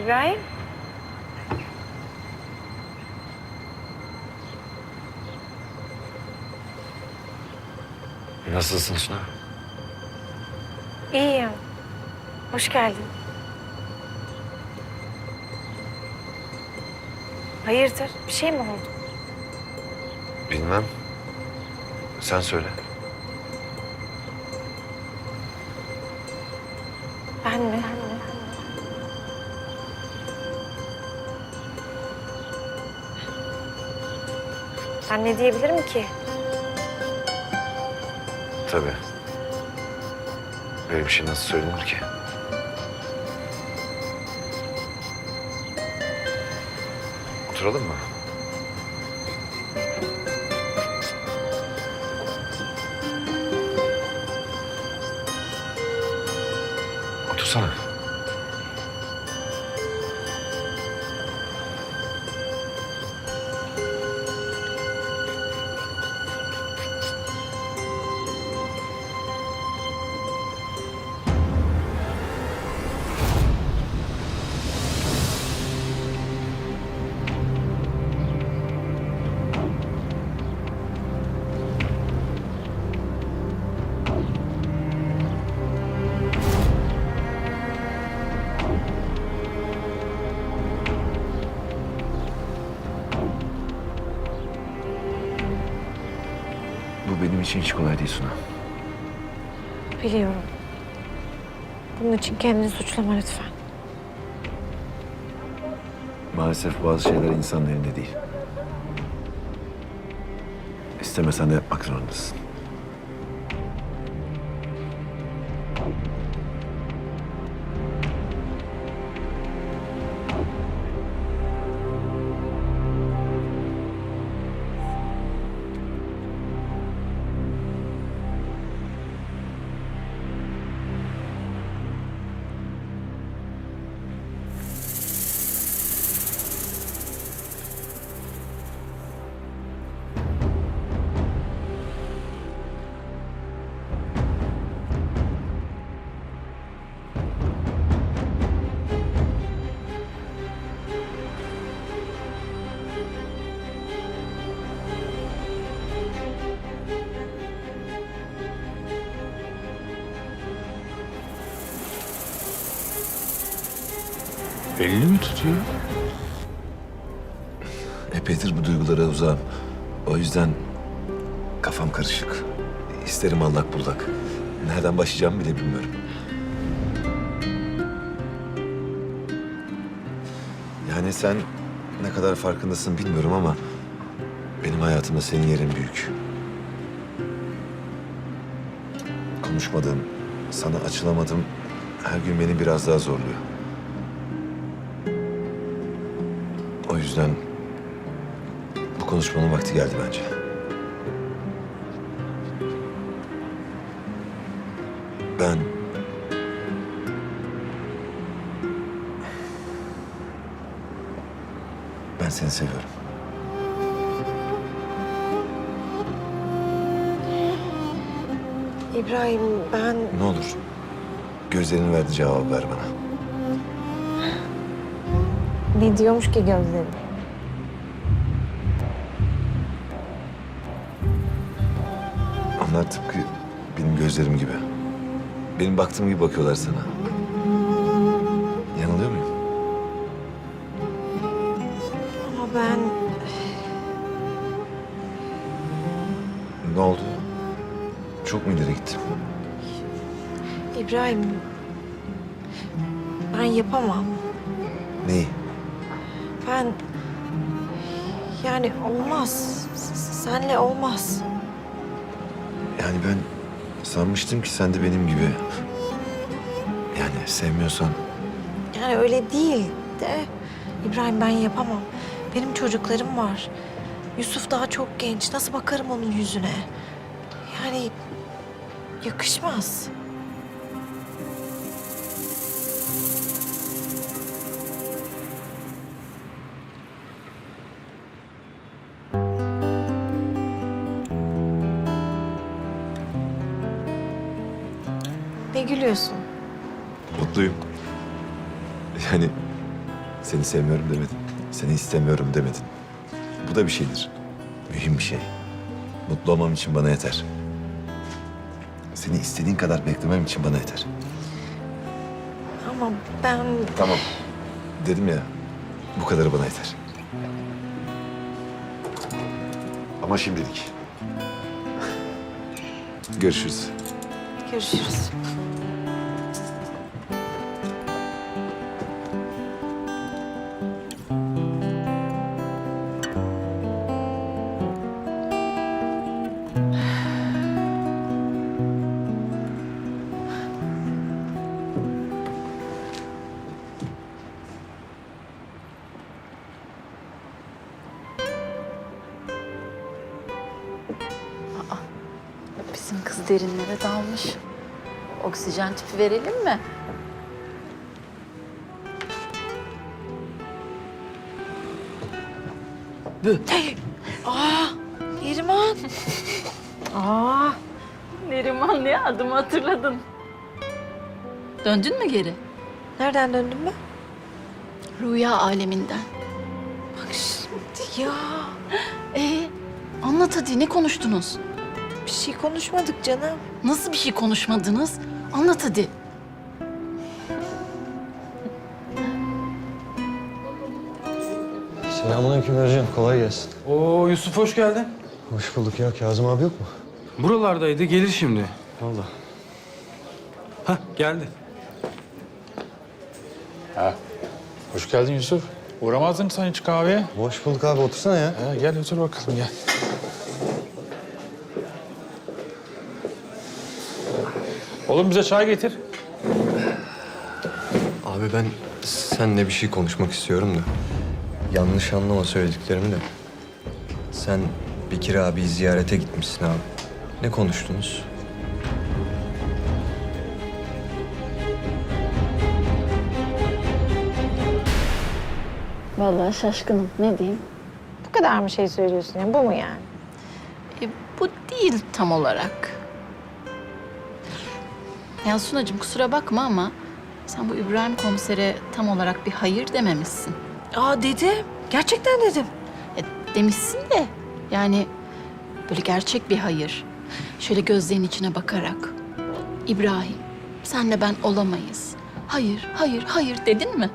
İbrahim. Nasılsın Suna? İyiyim. Hoş geldin. Hayırdır? Bir şey mi oldu? Bilmem. Sen söyle. Ben ne diyebilirim ki? Tabii. Böyle bir şey nasıl söylenir ki? Oturalım mı? Otursana. Bu benim için hiç kolay değil Suna. Biliyorum. Bunun için kendini suçlama lütfen. Maalesef bazı şeyler insanın elinde değil. İstemesen de yapmak zorundasın. Elini mi tutuyor? Epeydir bu duygulara uzağım. O yüzden kafam karışık. İsterim allak bullak. Nereden başlayacağımı bile bilmiyorum. Yani sen ne kadar farkındasın bilmiyorum ama benim hayatımda senin yerin büyük. Konuşmadığım, sana açılamadım her gün beni biraz daha zorluyor. Yüzden bu konuşmanın vakti geldi bence. Ben... Ben seni seviyorum. İbrahim ben... Ne olur gözlerin verdiği cevabı ver bana. Ne diyormuş ki gözlerim? Onlar tıpkı benim gözlerim gibi. Benim baktığım gibi bakıyorlar sana. Yanılıyor muyum? Ama ben... Ne oldu? Çok mu ileri gittim? İbrahim... Ben yapamam. Neyi? Ben... Yani olmaz. S- Senle olmaz. Yani ben sanmıştım ki sen de benim gibi. Yani sevmiyorsan Yani öyle değil de... İbrahim ben yapamam. Benim çocuklarım var. Yusuf daha çok genç. Nasıl bakarım onun yüzüne? Yani yakışmaz. Ne gülüyorsun? mutluyum. Yani Seni sevmiyorum demedin. Seni istemiyorum demedin. Bu da bir şeydir. Mühim bir şey. Mutlu olmam için bana yeter. Seni istediğin kadar beklemem için bana yeter. Ama ben... Tamam. Dedim ya, bu kadarı bana yeter. Ama şimdilik. Görüşürüz. Görüşürüz. Bizim kız derinlere dalmış. Oksijen tüpü verelim mi? Aa, Neriman. Aa, Neriman ne adımı hatırladın. Döndün mü geri? nereden döndün mü? Rüya aleminden. Bak şimdi ya. Ee, anlat hadi ne konuştunuz? Bir şey konuşmadık canım. Nasıl bir şey konuşmadınız? Anlat hadi. Selamünaleyküm Ercan. Kolay gelsin. Oo Yusuf hoş geldin. Hoş bulduk ya. Kazım abi yok mu? Buralardaydı gelir şimdi. Vallahi. Hah geldi. Hoş geldin Yusuf. Uğramazdın sen hiç kahveye. Hoş bulduk abi. Otursana ya. Ha, gel otur bakalım gel. Oğlum bize çay getir. Abi ben seninle bir şey konuşmak istiyorum da. Yanlış anlama söylediklerimi de. Sen Bekir abiyi ziyarete gitmişsin abi. Ne konuştunuz? Vallahi şaşkınım. Ne diyeyim? Bu kadar mı şey söylüyorsun yani? Bu mu yani? E, bu değil tam olarak. Ya Sunacığım kusura bakma ama sen bu İbrahim komisere tam olarak bir hayır dememişsin. Aa dedim. Gerçekten dedim. E, demişsin de yani böyle gerçek bir hayır. Şöyle gözlerinin içine bakarak. İbrahim senle ben olamayız. Hayır, hayır, hayır dedin mi?